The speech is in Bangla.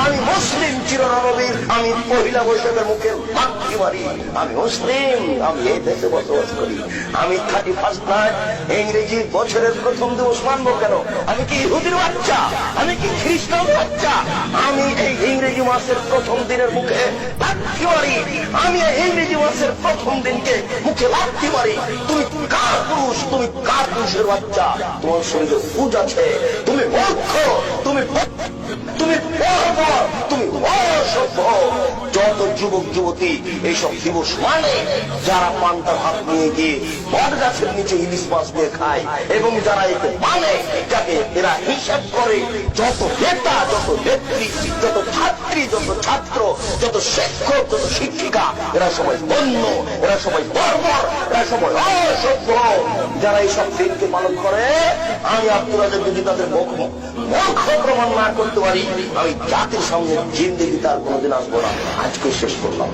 আমি মুসলিম চিরনবীর আমি পহিলা বৈশাখের মুখে মাতৃ মারি আমি মুসলিম, আমি এই দেশে বসবাস করি। আমি থার্টি ফার্স্ট নাইট ইংরেজি বছরের প্রথম দিবস মানবো কেন? আমি কি ইহুদির বাচ্চা? আমি কি খ্রিস্টান বাচ্চা? আমি এই ইংরেজি মাসের প্রথম দিনের মুখে লাঠি মারি আমি এই ইংরেজি মাসের প্রথম দিনকে মুখে লাঠি মারি তুমি কার পুরুষ? তুমি কার পুরুষের বাচ্চা? তোমার শরীরে পুজ আছে। তুমি মূর্খ। তুমি তুমি যুবক, যুবতী এইসব দিবস মানে যারা পান্তা ভাত নিয়ে গিয়ে বট গাছের নিচে ইলিশ মাছ দিয়ে খায় এবং যারা এতে মানে যাকে এরা হিসাব করে। যত নেতা, যত নেত্রী, যত ছাত্রী, যত ছাত্র, যত শিক্ষক, যত শিক্ষিকা, এরা সবাই বন্য এরা সবাই বর্বর, এরা সবাই অসভ্য। যারা এইসব দিনকে পালন করে, আমি আব্দুল রাজাক যদি তাদের মুখ প্রমাণ না করতে পারি, আমি জাতির সঙ্গে জিন্দিগি তার কোনোদিন আসব না। আজকে শেষ করলাম।